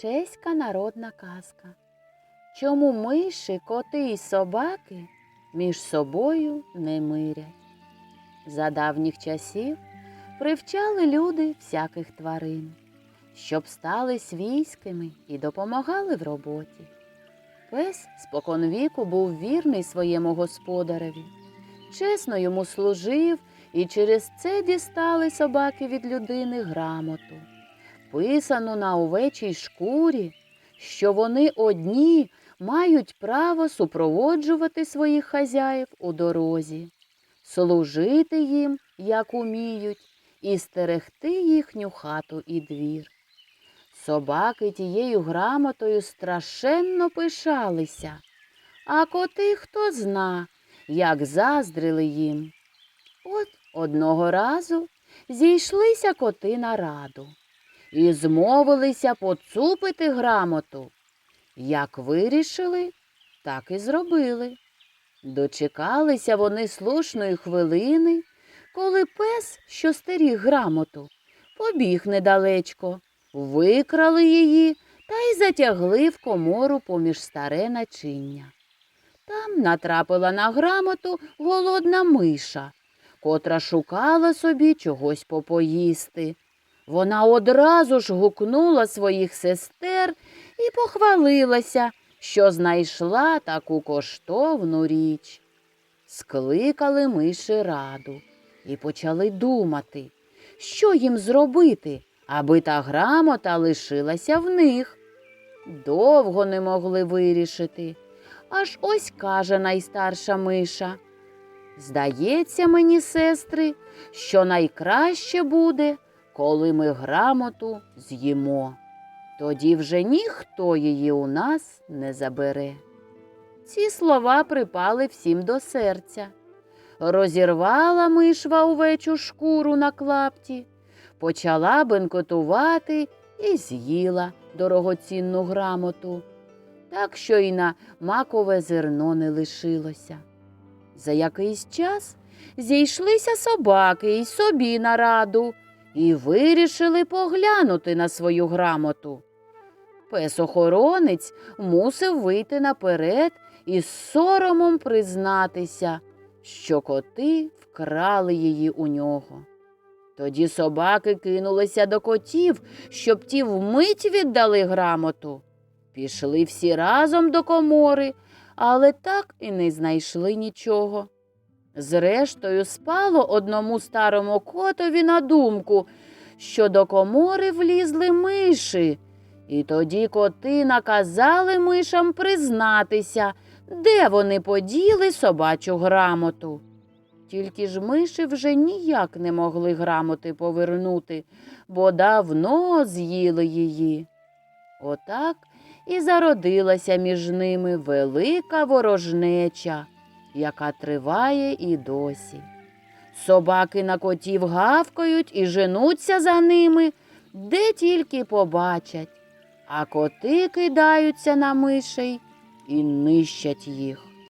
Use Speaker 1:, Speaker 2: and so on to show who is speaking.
Speaker 1: чеська народна казка. Чому миші, коти й собаки між собою не мирять? За давніх часів привчали люди всяких тварин, щоб стали свійськими і допомагали в роботі. Пес споконвіку був вірний своєму господареві, чесно йому служив, і через це дістали собаки від людини грамоту, писану на овечій шкурі, що вони одні мають право супроводжувати своїх хазяїв у дорозі, служити їм, як уміють, і стерегти їхню хату і двір. Собаки тією грамотою страшенно пишалися, а коти хто зна, як заздрили їм. От одного разу зійшлися коти на раду і змовилися поцупити грамоту. Як вирішили, так і зробили. Дочекалися вони слушної хвилини, коли пес, що стеріг грамоту, побіг недалечко, викрали її та й затягли в комору поміж старе начиння. Там натрапила на грамоту голодна миша, котра шукала собі чогось попоїсти. Вона одразу ж гукнула своїх сестер і похвалилася, що знайшла таку коштовну річ. Скликали миші раду і почали думати, що їм зробити, аби та грамота лишилася в них. Довго не могли вирішити. Аж ось каже найстарша миша. Здається мені, сестри, що найкраще буде, коли ми грамоту з'їмо. Тоді вже ніхто її у нас не забере. Ці слова припали всім до серця. Розірвала мишва овечу шкуру на клапті, почала бенкотувати і з'їла дорогоцінну грамоту, так що й на макове зерно не лишилося. За якийсь час зійшлися собаки й собі на раду і вирішили поглянути на свою грамоту. Пес-охоронець мусив вийти наперед і з соромом признатися, що коти вкрали її у нього. Тоді собаки кинулися до котів, щоб ті вмить віддали грамоту. Пішли всі разом до комори, але так і не знайшли нічого. Зрештою, спало одному старому котові на думку, що до комори влізли миші, і тоді коти наказали мишам признатися, де вони поділи собачу грамоту. Тільки ж миші вже ніяк не могли грамоти повернути, бо давно з'їли її. Отак і зародилася між ними велика ворожнеча, яка триває і досі. Собаки на котів гавкають і женуться за ними, де тільки побачать, а коти кидаються на мишей і нищать їх.